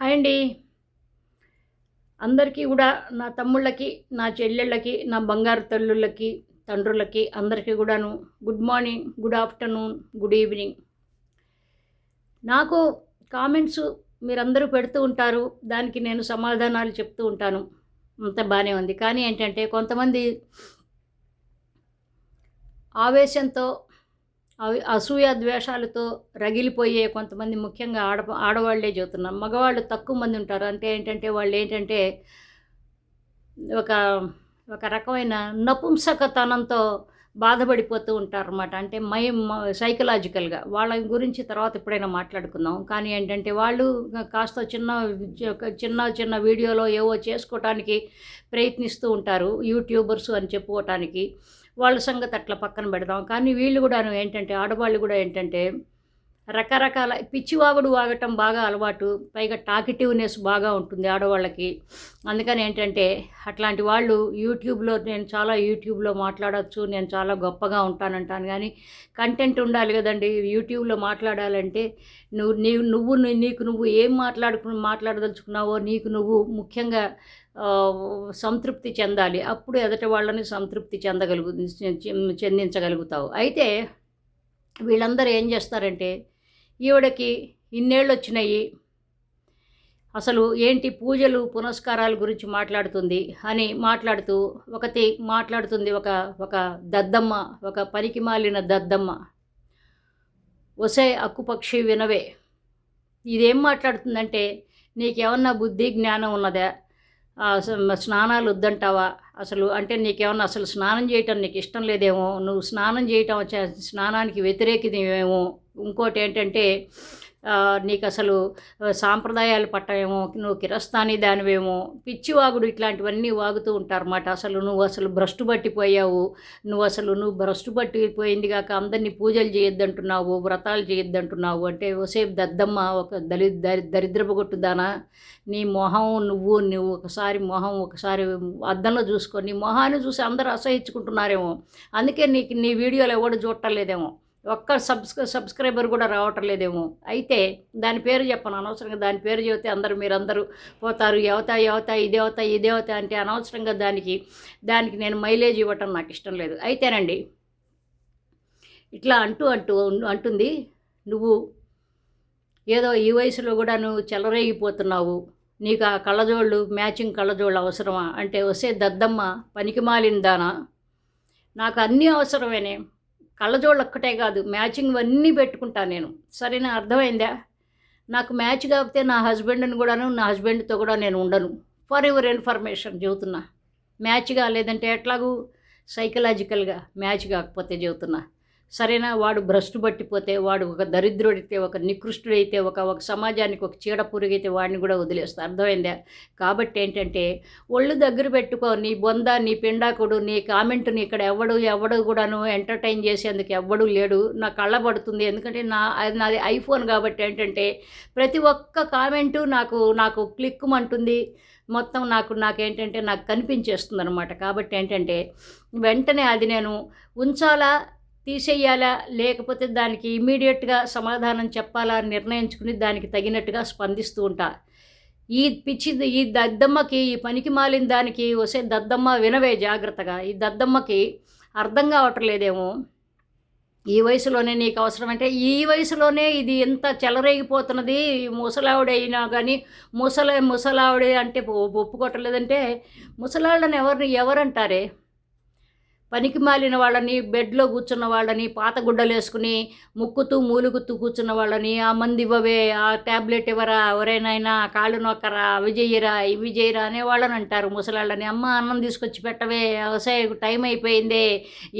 Hi అండి. అందరికీ కూడా నా తమ్ముళ్ళకి నా చెల్లెళ్ళకి నా బంగారు తల్లుళ్ళకి తండ్రులకి అందరికీ కూడాను good morning good afternoon good evening. నాకు కామెంట్స్ మీరందరూ పెడుతూ ఉంటారు దానికి నేను సమాధానాలు చెప్తూ ఉంటాను. అంత బాగానే ఉంది. కానీ ఏంటంటే కొంతమంది ఆవేశంతో అసూయ ద్వేషాలతో రగిలిపోయే కొంతమంది ముఖ్యంగా ఆడ ఆడవాళ్ళే చెబుతున్నారు మగవాళ్ళు తక్కువ మంది ఉంటారు. అంటే ఏంటంటే వాళ్ళు ఏంటంటే ఒక ఒక రకమైన నపుంసకతనంతో బాధపడిపోతూ ఉంటారన్నమాట. అంటే మై సైకలాజికల్గా వాళ్ళ గురించి తర్వాత ఎప్పుడైనా మాట్లాడుకుందాం. కానీ ఏంటంటే వాళ్ళు కాస్త చిన్న చిన్న చిన్న వీడియోలో ఏవో చేసుకోవటానికి ప్రయత్నిస్తూ ఉంటారు. యూట్యూబర్స్ అని చెప్పుకోవటానికి వాళ్ళ సంగతి అట్లా పక్కన పెడదాం. కానీ వీళ్ళు కూడా ఏంటంటే ఆడవాళ్ళు కూడా ఏంటంటే రకరకాల పిచ్చివాగుడు వాగటం బాగా అలవాటు పైగా టాకిటివ్నెస్ బాగా ఉంటుంది ఆడవాళ్ళకి. అందుకని ఏంటంటే అట్లాంటి వాళ్ళు యూట్యూబ్లో నేను చాలా యూట్యూబ్లో మాట్లాడచ్చు నేను చాలా గొప్పగా ఉంటానంటాను. కానీ కంటెంట్ ఉండాలి కదండి యూట్యూబ్లో మాట్లాడాలంటే నువ్వు నీవు నువ్వు నీకు నువ్వు ఏం మాట్లాడుకు మాట్లాడదలుచుకున్నావో నీకు నువ్వు ముఖ్యంగా సంతృప్తి చెందాలి. అప్పుడు ఎదటి వాళ్ళని సంతృప్తి చెందగలుగు చెందించగలుగుతావు. అయితే వీళ్ళందరూ ఏం చేస్తారంటే ఈవిడకి ఇన్నేళ్ళు వచ్చినాయి అసలు ఏంటి పూజలు పునస్కారాల గురించి మాట్లాడుతుంది అని మాట్లాడుతూ ఒకటి మాట్లాడుతుంది ఒక ఒక దద్దమ్మ ఒక పనికి మాలిన దద్దమ్మ. ఒసే అక్కుపక్షి వినవే. ఇదేం మాట్లాడుతుందంటే నీకేమన్నా బుద్ధి జ్ఞానం ఉన్నదా? స్నానాలు వద్దంటావా? అసలు అంటే నీకేమన్నా అసలు స్నానం చేయటం నీకు ఇష్టం లేదేమో? నువ్వు స్నానం చేయటం స్నానానికి వ్యతిరేకిదేమో? ఇంకోటి ఏంటంటే నీకు అసలు సాంప్రదాయాలు పట్టమేమో నువ్వు కిరస్థాని దానివేమో పిచ్చివాగుడు ఇట్లాంటివన్నీ వాగుతూ ఉంటారన్నమాట. అసలు నువ్వు అసలు భ్రష్టు పట్టిపోయావు నువ్వు అసలు నువ్వు భ్రష్టు పట్టిపోయింది కాక అందరినీ పూజలు చేయొద్దంటున్నావు వ్రతాలు చేయొద్దంటున్నావు అంటే ఓసేపు దద్దమ్మ ఒక దళి దరి దరిద్రపు కొట్టుదానా నీ మొహం నువ్వు నువ్వు ఒకసారి మొహం ఒకసారి అద్దంలో చూసుకొని మొహాన్ని చూసి అందరూ అసహించుకుంటున్నారేమో. అందుకే నీకు నీ వీడియోలు ఎవడు చూడటం లేదేమో. ఒక్క సబ్స్క్రై సబ్స్క్రైబర్ కూడా రావటం లేదేమో. అయితే దాని పేరు చెప్పను అనవసరంగా దాని పేరు చెబితే అందరూ మీరందరూ పోతారు ఎవతా ఎవతా ఇదేవతా ఇదేవతా అంటే అనవసరంగా దానికి దానికి నేను మైలేజ్ ఇవ్వటం నాకు ఇష్టం లేదు. అయితేనండి ఇట్లా అంటూ అంటూ అంటుంది నువ్వు ఏదో ఈ వయసులో కూడా నువ్వు చెలరేగిపోతున్నావు నీకు ఆ కళ్ళజోళ్ళు మ్యాచింగ్ కళ్ళజోళ్ళు అవసరమా? అంటే వస్తే దద్దమ్మ పనికి మాలిందానా నాకు అన్నీ అవసరమేనే. కళ్ళజోళ్ళు ఒక్కటే కాదు మ్యాచింగ్ అన్నీ పెట్టుకుంటాను నేను. సరేనా? అర్థమైందా? నాకు మ్యాచ్ కాకపోతే నా హస్బెండ్ని కూడాను నా హస్బెండ్తో కూడా నేను ఉండను. ఫర్ యువర్ ఇన్ఫర్మేషన్ చెబుతున్నా. మ్యాచ్ కాలేదంటే ఎట్లాగూ? సైకలాజికల్గా మ్యాచ్ కాకపోతే చెబుతున్నా. సరేనా? వాడు భ్రష్టు పట్టిపోతే వాడు ఒక దరిద్రుడైతే ఒక నికృష్టుడైతే ఒక ఒక సమాజానికి ఒక చీడ పురుగైతే వాడిని కూడా వదిలేస్తా అర్థమైందా? కాబట్టి ఏంటంటే ఒళ్ళు దగ్గర పెట్టుకో నీ బొంద నీ పిండాకుడు నీ కామెంట్ని ఇక్కడ ఎవడు ఎవడు కూడాను ఎంటర్టైన్ చేసేందుకు ఎవ్వడు లేడు. నా కళ్ళ పడుతుంది. ఎందుకంటే నా నాది ఐఫోన్ కాబట్టి ఏంటంటే ప్రతి ఒక్క కామెంటు నాకు నాకు క్లిక్కుమంటుంది మొత్తం నాకు నాకేంటంటే నాకు కనిపించేస్తుంది అనమాట కాబట్టి ఏంటంటే వెంటనే అది నేను ఉంచాలా? తీసేయాలా? లేకపోతే దానికి ఇమీడియట్గా సమాధానం చెప్పాలా అని నిర్ణయించుకుని దానికి తగినట్టుగా స్పందిస్తూ ఉంటా. ఈ పిచ్చి ఈ దద్దమ్మకి ఈ పనికి మాలిన దానికి వసే దద్దమ్మ వినవే జాగ్రత్తగా. ఈ దద్దమ్మకి అర్థం కావటం లేదేమో ఈ వయసులోనే నీకు అవసరమంటే ఈ వయసులోనే ఇది ఎంత చెలరేగిపోతున్నది? ముసలావిడైనా కానీ ముసల ముసలావిడే అంటే ఒప్పుకోవట్లేదంటే ముసలాళ్ళని ఎవరిని ఎవరంటారే? పనికి మాలిన వాళ్ళని బెడ్లో కూర్చున్న వాళ్ళని పాత గుడ్డలు వేసుకుని ముక్కుతూ మూలుగుతూ కూర్చున్న వాళ్ళని ఆ మంది ఇవ్వవే ఆ ట్యాబ్లెట్ ఇవ్వరా ఎవరైనా కాళ్ళు నొక్కరా అవి చేయరా ఇవి చేయరా అనే వాళ్ళని అంటారు ముసలాళ్ళని. అమ్మ అన్నం తీసుకొచ్చి పెట్టవే వ్యవసాయ టైం అయిపోయిందే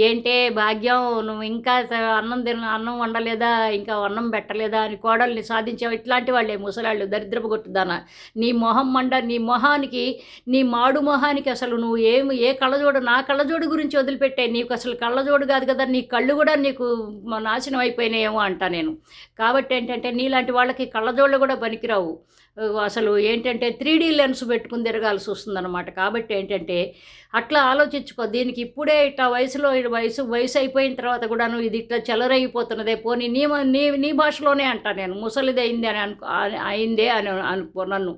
ఏంటే భాగ్యం నువ్వు ఇంకా అన్నం తిన అన్నం వండలేదా ఇంకా అన్నం పెట్టలేదా అని కోడల్ని సాధించావు ఇట్లాంటి వాళ్ళే ముసలాళ్ళు దరిద్రపు కొట్టుదానా నీ మొహం మండ నీ మొహానికి నీ మాడు మొహానికి అసలు నువ్వు ఏమి ఏ కళ్ళజోడు నా కళ్ళజోడు గురించి వదిలి వదిలిపెట్టాయి నీకు అసలు కళ్ళజోడు కాదు కదా నీ కళ్ళు కూడా నీకు నాశనం అయిపోయినాయేమో అంటా నేను. కాబట్టి ఏంటంటే నీలాంటి వాళ్ళకి కళ్ళజోళ్ళు కూడా పనికిరావు. అసలు ఏంటంటే త్రీ డీ లెన్స్ పెట్టుకుని తిరగాల్సి వస్తుందన్నమాట. కాబట్టి ఏంటంటే అట్లా ఆలోచించుకో. దీనికి ఇప్పుడే ఇట్లా వయసులో వయసు వయసు అయిపోయిన తర్వాత కూడాను ఇది ఇట్లా చెలరైపోతున్నదే పోనీ నీ నీ నీ భాషలోనే అంటా నేను. ముసలిది అయింది అని అనుకో అయిందే అని అనుకో నన్ను.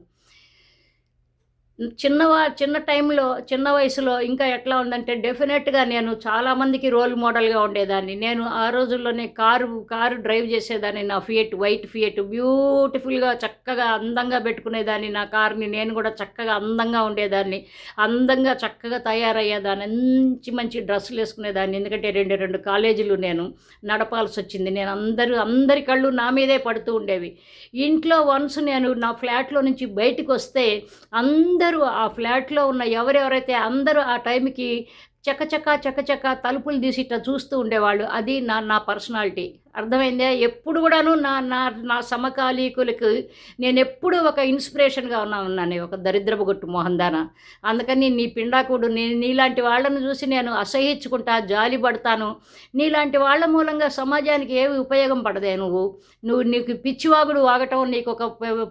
చిన్నవా చిన్న టైంలో చిన్న వయసులో ఇంకా ఎట్లా ఉందంటే డెఫినెట్గా నేను చాలామందికి రోల్ మోడల్గా ఉండేదాన్ని. నేను ఆ రోజుల్లోనే కారు కారు డ్రైవ్ చేసేదాన్ని నా ఫియట్ వైట్ ఫియట్ బ్యూటిఫుల్గా చక్కగా అందంగా పెట్టుకునేదాన్ని నా కార్ని. నేను కూడా చక్కగా అందంగా ఉండేదాన్ని. అందంగా చక్కగా తయారయ్యేదాన్ని. మంచి మంచి డ్రెస్సులు వేసుకునేదాన్ని. ఎందుకంటే రెండు రెండు కాలేజీలు నేను నడపాల్సి వచ్చింది. నేను అందరూ అందరి కళ్ళు నా మీదే పడుతూ ఉండేవి. ఇంట్లో వన్స్ నేను నా ఫ్లాట్లో నుంచి బయటకు వస్తే అందరూ ఆ ఫ్లాట్లో ఉన్న ఎవరెవరైతే అందరూ ఆ టైంకి చకచక చకచక తలుపులు తీసి ఇట్లా చూస్తూ ఉండేవాళ్ళు. అది నా నా పర్సనాలిటీ. అర్థమైందా? ఎప్పుడు కూడాను నా నా నా సమకాలీకులకు నేను ఎప్పుడు ఒక ఇన్స్పిరేషన్గా ఉన్నా ఉన్నాను ఒక దరిద్రపు గొట్టు మోహన్దాన అందుకని నీ పిండాకుడు నేను నీలాంటి వాళ్ళను చూసి నేను అసహించుకుంటా జాలి పడతాను. నీలాంటి వాళ్ళ మూలంగా సమాజానికి ఏమి ఉపయోగం పడదే నువ్వు? నువ్వు నీకు పిచ్చివాగుడు వాగటం నీకు ఒక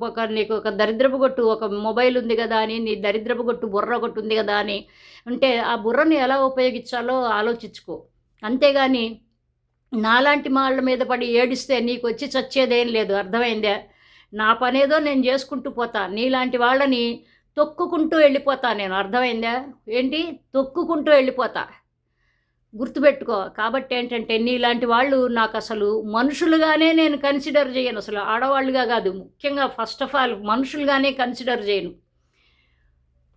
ఒక నీకు ఒక దరిద్రపు కొట్టు ఒక మొబైల్ ఉంది కదా అని నీ దరిద్రపు కొట్టు బుర్ర ఒకటి ఉంది కదా అని అంటే ఆ బుర్రని ఎలా ఉపయోగించాలో ఆలోచించుకో. అంతేగాని నాలాంటి వాళ్ళ మీద పడి ఏడిస్తే నీకు వచ్చి చచ్చేదేం లేదు అర్థమైందా? నా పనేదో నేను చేసుకుంటూ పోతా నీలాంటి వాళ్ళని తొక్కుకుంటూ వెళ్ళిపోతా నేను అర్థమైందా? ఏంటి? తొక్కుకుంటూ వెళ్ళిపోతా. గుర్తుపెట్టుకో కాబట్టి ఏంటంటే నీలాంటి వాళ్ళు నాకు అసలు మనుషులుగానే నేను కన్సిడర్ చేయను అసలు ఆడవాళ్ళుగా కాదు ముఖ్యంగా ఫస్ట్ ఆఫ్ ఆల్ మనుషులుగానే కన్సిడర్ చేయను.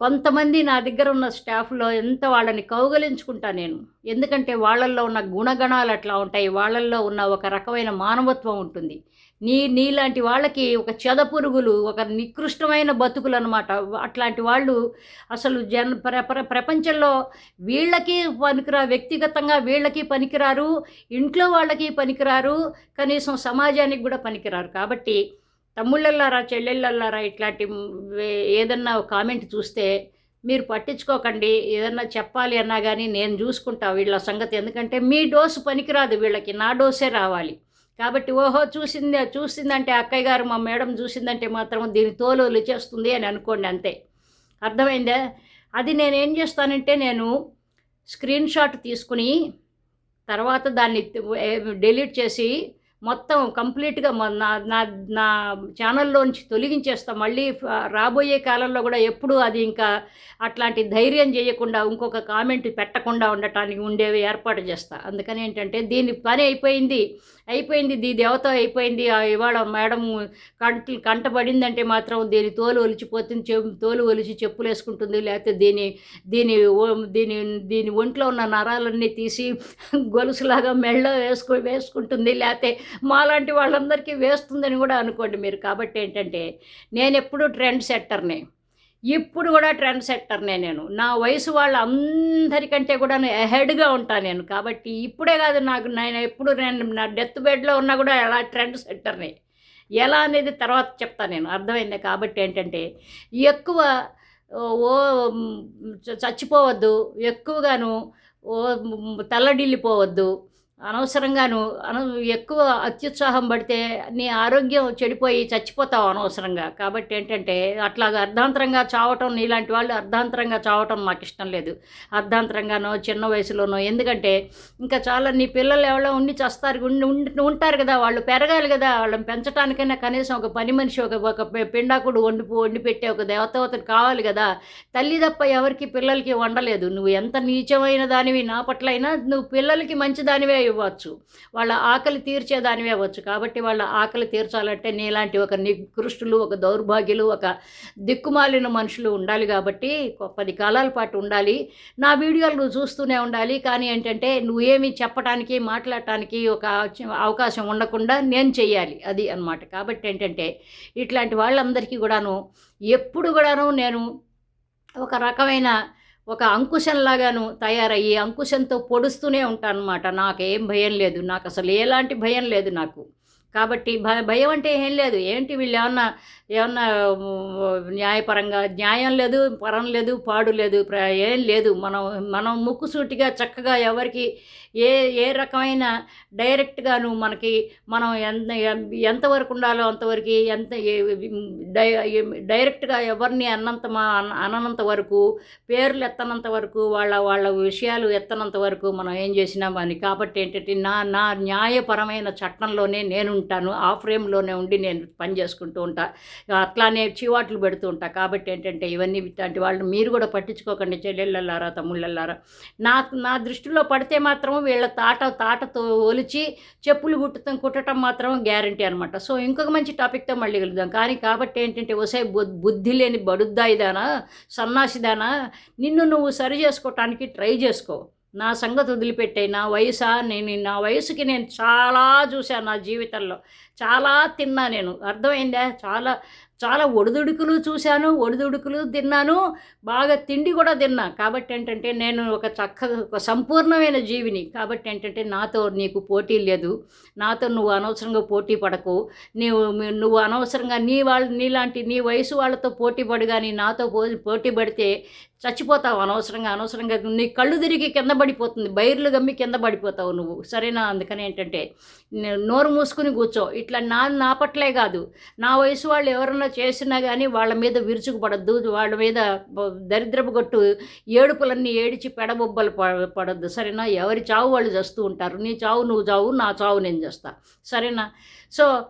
కొంతమంది నా దగ్గర ఉన్న స్టాఫ్లో ఎంత వాళ్ళని కౌగలించుకుంటా నేను. ఎందుకంటే వాళ్ళల్లో ఉన్న గుణగణాలు అట్లా ఉంటాయి. వాళ్ళల్లో ఉన్న ఒక రకమైన మానవత్వం ఉంటుంది. నీ నీలాంటి వాళ్ళకి ఒక చెదపురుగులు ఒక నికృష్టమైన బతుకులు అనమాట అట్లాంటి వాళ్ళు అసలు జన ప్ర ప్ర- ప్రపంచంలో వీళ్ళకి పనికిరా వ్యక్తిగతంగా వీళ్ళకి పనికిరారు ఇంట్లో వాళ్ళకి పనికిరారు కనీసం సమాజానికి కూడా పనికిరారు. కాబట్టి తమ్ముళ్ళల్లారా చెల్లెళ్ళల్లారా ఇట్లాంటి ఏదన్నా కామెంట్ చూస్తే మీరు పట్టించుకోకండి ఏదన్నా చెప్పాలి అన్నా కానీ నేను చూసుకుంటా వీళ్ళ సంగతి. ఎందుకంటే మీ డోసు పనికిరాదు వీళ్ళకి నా డోసే రావాలి. కాబట్టి ఓహో చూసింది చూసిందంటే అక్కయ్య గారు మా మేడం చూసిందంటే మాత్రం దీని తోలు చేస్తుంది అని అనుకోండి అంతే. అర్థమైందా? అది నేను ఏం చేస్తానంటే నేను స్క్రీన్ షాట్ తీసుకుని తర్వాత దాన్ని డిలీట్ చేసి మొత్తం కంప్లీట్గా నా నా నా ఛానల్లోంచి తొలగించేస్తా. మళ్ళీ రాబోయే కాలంలో కూడా ఎప్పుడు అది ఇంకా అట్లాంటి ధైర్యం చేయకుండా ఇంకొక కామెంట్ పెట్టకుండా ఉండటానికి ఉండేవి ఏర్పాటు చేస్తా. అందుకని ఏంటంటే దీని పని అయిపోయింది. అయిపోయింది దీ దేవత అయిపోయింది. ఇవాళ మేడం కంట కంటపడిందంటే మాత్రం దీని తోలు ఒలిచిపోతుంది చె తోలు ఒలిచి చెప్పులు వేసుకుంటుంది. లేకపోతే దీని దీని దీని దీని ఒంట్లో ఉన్న నరాలన్నీ తీసి గొలుసులాగా మెళ్ళ వేసుకు వేసుకుంటుంది. లేకపోతే మాలాంటి వాళ్ళందరికీ వేస్తుందని కూడా అనుకోండి మీరు. కాబట్టి ఏంటంటే నేను ఎప్పుడు ట్రెండ్ సెట్టర్ని. ఇప్పుడు కూడా ట్రెండ్ సెట్టర్నే నేను. నా వయసు వాళ్ళ అందరికంటే కూడా అహెడ్గా ఉంటాను నేను. కాబట్టి ఇప్పుడే కాదు నాకు నేను ఎప్పుడు నేను నా డెత్ బెడ్లో ఉన్నా కూడా ఎలా ట్రెండ్ సెట్టర్ని. ఎలా అనేది తర్వాత చెప్తాను నేను. అర్థమైంది? కాబట్టి ఏంటంటే ఎక్కువ ఓ చ- చచ్చిపోవద్దు. ఎక్కువగాను ఓ తల్లడిల్లిపోవద్దు. అనవసరంగాను అను ఎక్కువ అత్యుత్సాహం పడితే నీ ఆరోగ్యం చెడిపోయి చచ్చిపోతావు అనవసరంగా. కాబట్టి ఏంటంటే అట్లాగా అర్ధాంతరంగా చావటం నీలాంటి వాళ్ళు అర్ధాంతరంగా చావటం నాకు ఇష్టం లేదు. అర్ధాంతరంగానో చిన్న వయసులోనో ఎందుకంటే ఇంకా చాలా నీ పిల్లలు ఎవరో ఉండి చస్తారు ఉండి ఉండి ఉంటారు కదా వాళ్ళు పెరగాలి కదా వాళ్ళని పెంచడానికైనా కనీసం ఒక పని మనిషి ఒక ఒక పిండాకుడు వండి వండి పెట్టే ఒక దేవతవతను కావాలి కదా తల్లి తప్ప ఎవరికి పిల్లలకి వండలేదు. నువ్వు ఎంత నీచమైన దానివి నా పట్లైనా నువ్వు పిల్లలకి మంచి దానివే ఇవ్వచ్చు. వాళ్ళ ఆకలి తీర్చేదానివే అవ్వచ్చు. కాబట్టి వాళ్ళ ఆకలి తీర్చాలంటే నీలాంటి ఒక నికృష్టులు ఒక దౌర్భాగ్యులు ఒక దిక్కుమాలిన మనుషులు ఉండాలి కాబట్టి పది కాలాల పాటు ఉండాలి. నా వీడియోలు నువ్వు చూస్తూనే ఉండాలి. కానీ ఏంటంటే నువ్వేమి చెప్పడానికి మాట్లాడటానికి ఒక అవకాశం ఉండకుండా నేను చెయ్యాలి. అది అన్నమాట. కాబట్టి ఏంటంటే ఇట్లాంటి వాళ్ళందరికీ కూడాను ఎప్పుడు కూడాను నేను ఒక రకమైన ఒక అంకుశంలాగాను తయారయ్యి అంకుశంతో పొడుస్తూనే ఉంటాను అనమాట నాకేం భయం లేదు. నాకు అసలు ఎలాంటి భయం లేదు నాకు. కాబట్టి భ భయం అంటే ఏం లేదు. ఏంటి వీళ్ళు ఏమన్నా ఏమన్నా న్యాయపరంగా న్యాయం లేదు పరం లేదు పాడు లేదు ప్ర- ఏం లేదు. మనం మనం ముక్కుసూటిగా చక్కగా ఎవరికి ఏ ఏ రకమైన డైరెక్ట్గాను మనకి మనం ఎంత ఎంతవరకు ఉండాలో అంతవరకు ఎంత డై డైరెక్ట్గా ఎవరిని అన్నంత మా అన- వరకు పేర్లు ఎత్తనంత వరకు వాళ్ళ వాళ్ళ విషయాలు ఎత్తనంత వరకు మనం ఏం చేసినా అని. కాబట్టి ఏంటంటే నా నా న్యాయపరమైన చట్టంలోనే నేను ఉంటాను ఆ ఫ్రేమ్లోనే ఉండి నేను పని చేసుకుంటూ ఉంటా. అట్లానే చీవాట్లు పెడుతూ ఉంటా. కాబట్టి ఏంటంటే ఇవన్నీ ఇట్లాంటి వాళ్ళు మీరు కూడా పట్టించుకోకండి చెల్లెళ్ళల్లారా తమ్ముళ్ళల్లారా నా నా దృష్టిలో పడితే మాత్రం వీళ్ళ తాట తాటతో ఒలిచి చెప్పులు కుట్టడం కుట్టడం మాత్రం గ్యారంటీ అనమాట సో ఇంకొక మంచి టాపిక్తో మళ్ళీ కలుద్దాం. కానీ కాబట్టి ఏంటంటే ఒసే బుద్ధి లేని బడుద్దాయిదానా సన్నాసిదానా నిన్ను నువ్వు సరి చేసుకోవటానికి ట్రై చేసుకో. నా సంగతి వదిలిపెట్టే నా వయసా నేను నా వయసుకి నేను చాలా చూశాను నా జీవితంలో. చాలా తిన్నా నేను. అర్థమైందా? చాలా చాలా ఒడిదుడుకులు చూశాను ఒడిదుడుకులు తిన్నాను బాగా తిండి కూడా తిన్నా. కాబట్టి ఏంటంటే నేను ఒక చక్కగా ఒక సంపూర్ణమైన జీవిని. కాబట్టి ఏంటంటే నాతో నీకు పోటీ లేదు. నాతో నువ్వు అనవసరంగా పోటీ పడకు. నీవు నువ్వు అనవసరంగా నీ వాళ్ళు నీలాంటి నీ వయసు వాళ్ళతో పోటీ పడు కానీ నాతో పో పోటీ పడితే చచ్చిపోతావు అనవసరంగా అనవసరంగా. నీ కళ్ళు తిరిగి కింద పడిపోతుంది. బైర్లు గమ్మి కింద పడిపోతావు నువ్వు. సరేనా? అందుకని ఏంటంటే నోరు మూసుకుని కూర్చో. ఇట్లా నా నా పట్లే కాదు. నా వయసు వాళ్ళు ఎవరన్నా చేసినా కానీ వాళ్ళ మీద విరుచుకుపడద్దు వాళ్ళ మీద దరిద్రపు గట్టు ఏడుపులన్నీ ఏడిచి పెడబొబ్బలు ప- పడద్దు. సరేనా? ఎవరి చావు వాళ్ళు చేస్తూ ఉంటారు. నీ చావు నువ్వు చావు నా చావు నేను చేస్తా. సరేనా? సో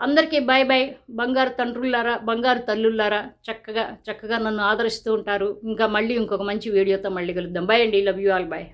అందరికీ బాయ్ బాయ్ బంగారు తండ్రులారా బంగారు తల్లులారా చక్కగా చక్కగా నన్ను ఆదరిస్తూ ఉంటారు. ఇంకా మళ్ళీ ఇంకొక మంచి వీడియోతో మళ్ళీ కలుద్దాం. బాయ్ అండి. Love you all. బాయ్